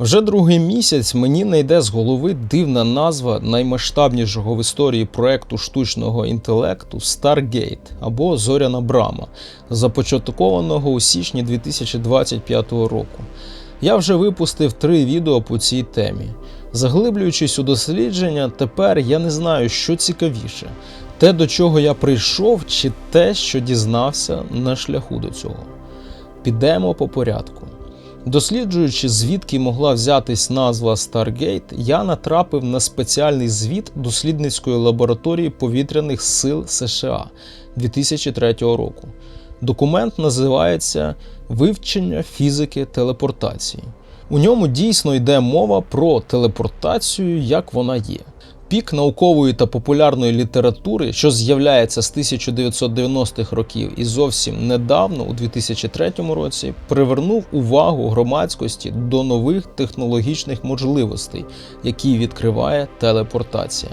Вже другий місяць мені не йде з голови дивна назва наймасштабнішого в історії проекту штучного інтелекту Stargate або Зоряна Брама, започаткованого у січні 2025 року. Я вже випустив три відео по цій темі. Заглиблюючись у дослідження, тепер я не знаю, що цікавіше: те, до чого я прийшов, чи те, що дізнався на шляху до цього. Підемо по порядку. Досліджуючи, звідки могла взятись назва Stargate, я натрапив на спеціальний звіт дослідницької лабораторії повітряних сил США 2003 року. Документ називається Вивчення фізики телепортації. У ньому дійсно йде мова про телепортацію, як вона є. Пік наукової та популярної літератури, що з'являється з 1990-х років і зовсім недавно, у 2003 році, привернув увагу громадськості до нових технологічних можливостей, які відкриває телепортація.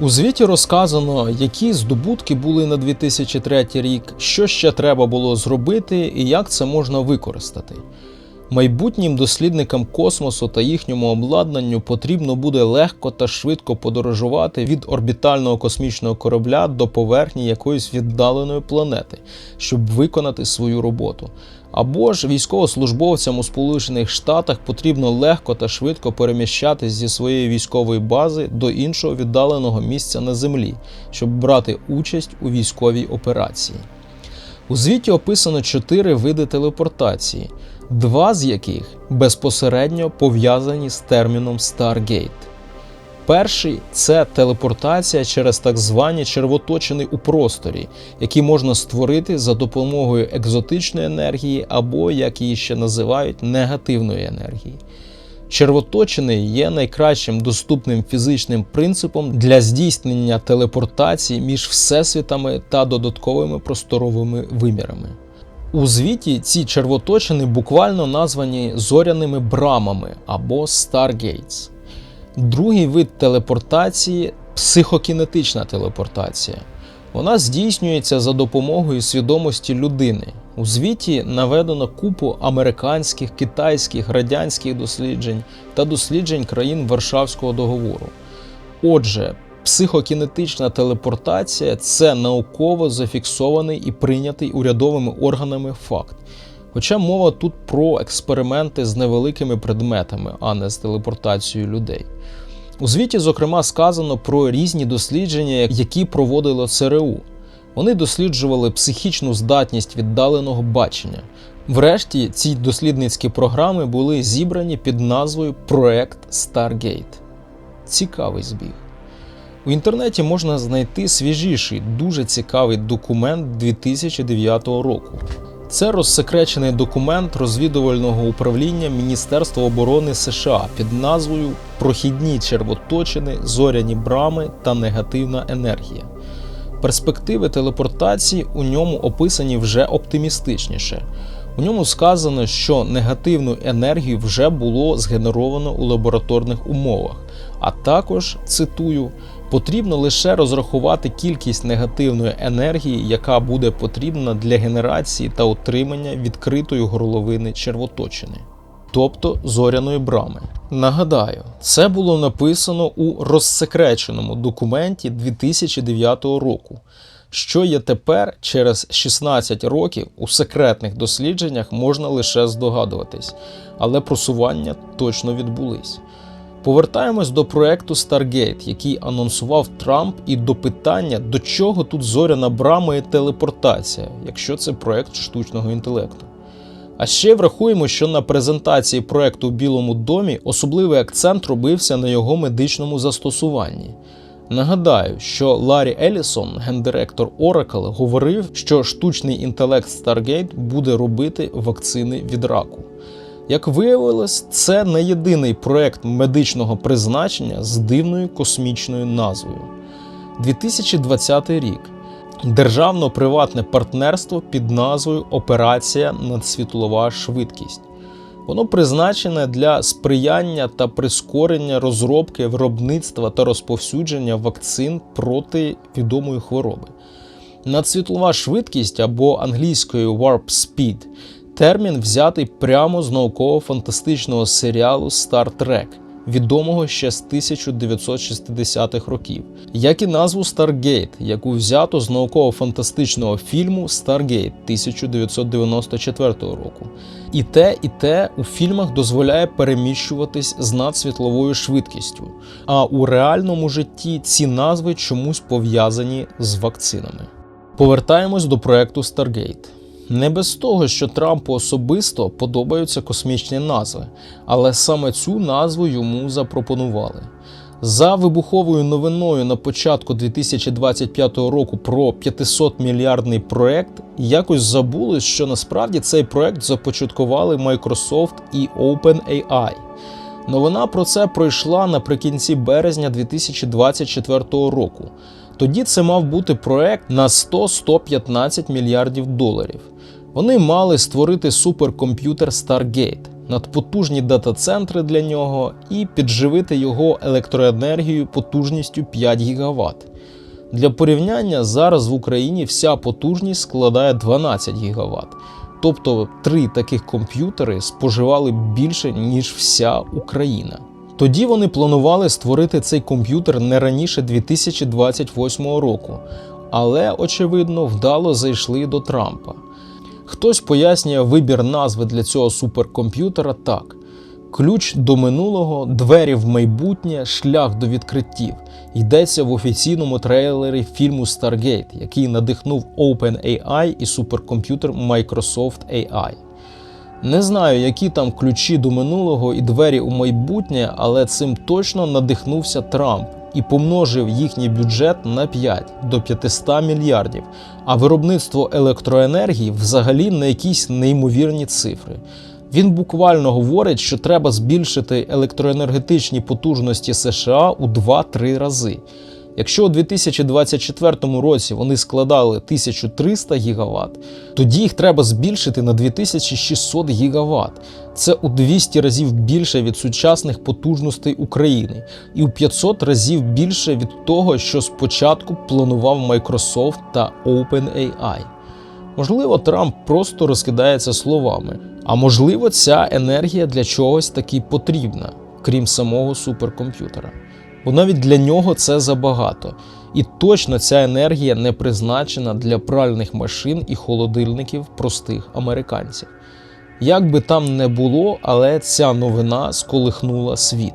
У звіті розказано, які здобутки були на 2003 рік, що ще треба було зробити і як це можна використати. Майбутнім дослідникам космосу та їхньому обладнанню потрібно буде легко та швидко подорожувати від орбітального космічного корабля до поверхні якоїсь віддаленої планети, щоб виконати свою роботу. Або ж військовослужбовцям у Сполучених Штатах потрібно легко та швидко переміщатись зі своєї військової бази до іншого віддаленого місця на землі, щоб брати участь у військовій операції. У звіті описано чотири види телепортації, два з яких безпосередньо пов'язані з терміном Stargate. Перший це телепортація через так звані червоточини у просторі, які можна створити за допомогою екзотичної енергії або, як її ще називають, негативної енергії. Червоточини є найкращим доступним фізичним принципом для здійснення телепортації між всесвітами та додатковими просторовими вимірами. У звіті ці червоточини буквально названі зоряними брамами або Stargates. Другий вид телепортації психокінетична телепортація. Вона здійснюється за допомогою свідомості людини. У звіті наведено купу американських, китайських, радянських досліджень та досліджень країн Варшавського договору. Отже, психокінетична телепортація це науково зафіксований і прийнятий урядовими органами факт. Хоча мова тут про експерименти з невеликими предметами, а не з телепортацією людей. У звіті, зокрема, сказано про різні дослідження, які проводило ЦРУ. Вони досліджували психічну здатність віддаленого бачення. Врешті ці дослідницькі програми були зібрані під назвою Проект Stargate. Цікавий збіг. У інтернеті можна знайти свіжіший, дуже цікавий документ 2009 року. Це розсекречений документ розвідувального управління Міністерства оборони США під назвою Прохідні червоточини, зоряні брами та негативна енергія. Перспективи телепортації у ньому описані вже оптимістичніше. У ньому сказано, що негативну енергію вже було згенеровано у лабораторних умовах, а також цитую. Потрібно лише розрахувати кількість негативної енергії, яка буде потрібна для генерації та утримання відкритої горловини червоточини, тобто зоряної брами. Нагадаю, це було написано у розсекреченому документі 2009 року, що є тепер через 16 років у секретних дослідженнях можна лише здогадуватись, але просування точно відбулись. Повертаємось до проекту Stargate, який анонсував Трамп, і до питання, до чого тут зоряна брама і телепортація, якщо це проект штучного інтелекту. А ще врахуємо, що на презентації проекту у Білому домі особливий акцент робився на його медичному застосуванні. Нагадаю, що Ларі Елісон, гендиректор Oracle, говорив, що штучний інтелект Stargate буде робити вакцини від раку. Як виявилось, це не єдиний проект медичного призначення з дивною космічною назвою. 2020 рік. Державно-приватне партнерство під назвою Операція Надсвітлова швидкість. Воно призначене для сприяння та прискорення розробки виробництва та розповсюдження вакцин проти відомої хвороби. Надсвітлова швидкість або англійською Warp Speed Термін взятий прямо з науково-фантастичного серіалу Star Trek, відомого ще з 1960-х років, як і назву Stargate, яку взято з науково-фантастичного фільму Stargate 1994 року. І те, і те у фільмах дозволяє переміщуватись з надсвітловою швидкістю, а у реальному житті ці назви чомусь пов'язані з вакцинами. Повертаємось до проекту Stargate. Не без того, що Трампу особисто подобаються космічні назви, але саме цю назву йому запропонували. За вибуховою новиною на початку 2025 року про 500 мільярдний проект якось забули, що насправді цей проект започаткували Microsoft і OpenAI. Новина про це пройшла наприкінці березня 2024 року. Тоді це мав бути проект на 100-115 мільярдів доларів. Вони мали створити суперкомп'ютер Stargate, надпотужні дата-центри для нього і підживити його електроенергією потужністю 5 ГВт. Для порівняння зараз в Україні вся потужність складає 12 ГВт. Тобто три таких комп'ютери споживали більше, ніж вся Україна. Тоді вони планували створити цей комп'ютер не раніше 2028 року, але, очевидно, вдало зайшли до Трампа. Хтось пояснює вибір назви для цього суперкомп'ютера так: ключ до минулого, двері в майбутнє, шлях до відкриттів. Йдеться в офіційному трейлері фільму Stargate, який надихнув OpenAI і суперкомп'ютер Microsoft AI. Не знаю, які там ключі до минулого і двері у майбутнє, але цим точно надихнувся Трамп і помножив їхній бюджет на 5 до 500 мільярдів, а виробництво електроенергії взагалі на якісь неймовірні цифри. Він буквально говорить, що треба збільшити електроенергетичні потужності США у 2-3 рази. Якщо у 2024 році вони складали 1300 ГВт, тоді їх треба збільшити на 2600 ГВт. Це у 200 разів більше від сучасних потужностей України і у 500 разів більше від того, що спочатку планував Microsoft та OpenAI. Можливо, Трамп просто розкидається словами, а можливо, ця енергія для чогось таки потрібна, крім самого суперкомп'ютера бо навіть для нього це забагато. І точно ця енергія не призначена для пральних машин і холодильників простих американців. Як би там не було, але ця новина сколихнула світ.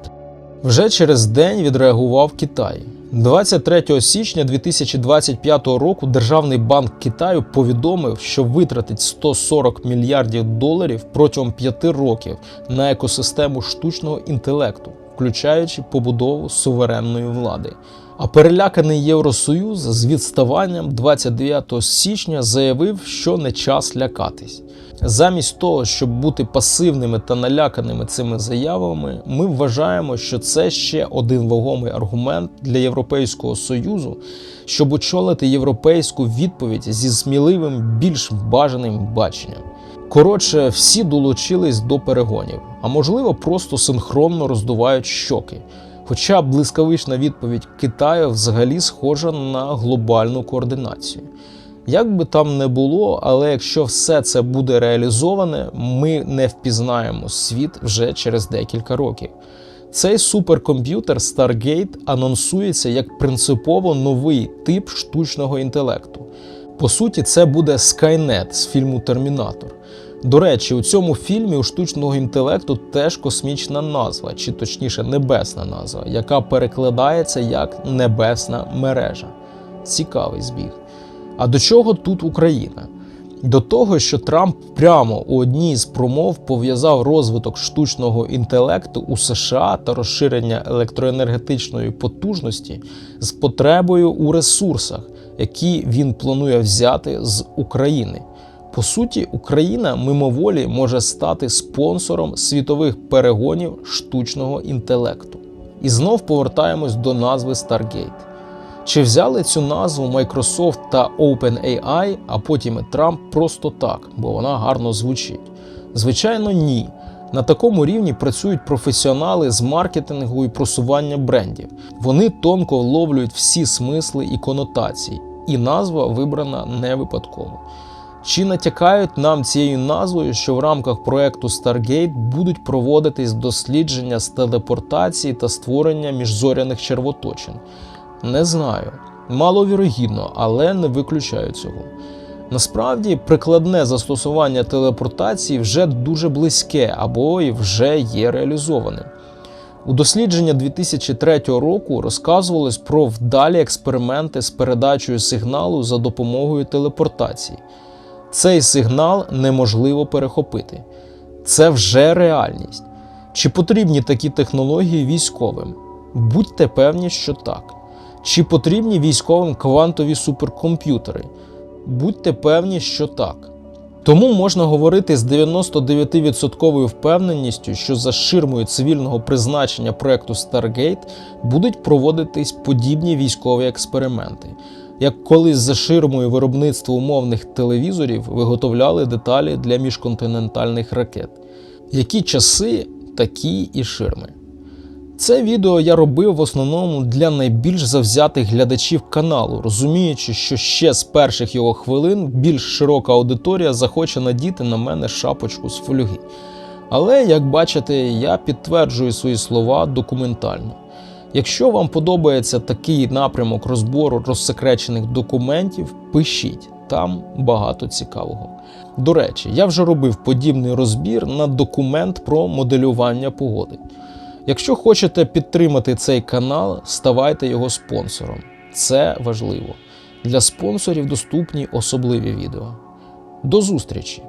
Вже через день відреагував Китай. 23 січня 2025 року Державний банк Китаю повідомив, що витратить 140 мільярдів доларів протягом 5 років на екосистему штучного інтелекту включаючи побудову суверенної влади. А переляканий Євросоюз з відставанням 29 січня заявив, що не час лякатись. Замість того, щоб бути пасивними та наляканими цими заявами, ми вважаємо, що це ще один вагомий аргумент для Європейського союзу, щоб очолити європейську відповідь зі сміливим, більш бажаним баченням. Коротше, всі долучились до перегонів, а можливо, просто синхронно роздувають щоки. Хоча блискавична відповідь Китаю взагалі схожа на глобальну координацію. Як би там не було, але якщо все це буде реалізоване, ми не впізнаємо світ вже через декілька років. Цей суперкомп'ютер Stargate анонсується як принципово новий тип штучного інтелекту. По суті, це буде Skynet з фільму Термінатор. До речі, у цьому фільмі у штучного інтелекту теж космічна назва, чи точніше небесна назва, яка перекладається як небесна мережа. Цікавий збіг. А до чого тут Україна? До того, що Трамп прямо у одній з промов пов'язав розвиток штучного інтелекту у США та розширення електроенергетичної потужності з потребою у ресурсах, які він планує взяти з України. По суті, Україна мимоволі може стати спонсором світових перегонів штучного інтелекту. І знов повертаємось до назви Stargate. Чи взяли цю назву Microsoft та OpenAI, а потім і Трамп просто так, бо вона гарно звучить? Звичайно, ні. На такому рівні працюють професіонали з маркетингу і просування брендів. Вони тонко вловлюють всі смисли і конотації, і назва вибрана не випадково. Чи натякають нам цією назвою, що в рамках проекту Stargate будуть проводитись дослідження з телепортації та створення міжзоряних червоточин? Не знаю. Маловірогідно, але не виключаю цього. Насправді, прикладне застосування телепортації вже дуже близьке або і вже є реалізованим. У дослідження 2003 року розказувалось про вдалі експерименти з передачею сигналу за допомогою телепортації. Цей сигнал неможливо перехопити. Це вже реальність. Чи потрібні такі технології військовим? Будьте певні, що так. Чи потрібні військовим квантові суперкомп'ютери? Будьте певні, що так. Тому можна говорити з 99% впевненістю, що за ширмою цивільного призначення проекту Stargate будуть проводитись подібні військові експерименти, як колись за ширмою виробництва умовних телевізорів виготовляли деталі для міжконтинентальних ракет. Які часи, такі і ширми. Це відео я робив в основному для найбільш завзятих глядачів каналу, розуміючи, що ще з перших його хвилин більш широка аудиторія захоче надіти на мене шапочку з фольги. Але, як бачите, я підтверджую свої слова документально. Якщо вам подобається такий напрямок розбору розсекречених документів, пишіть, там багато цікавого. До речі, я вже робив подібний розбір на документ про моделювання погоди. Якщо хочете підтримати цей канал, ставайте його спонсором. Це важливо. Для спонсорів доступні особливі відео. До зустрічі!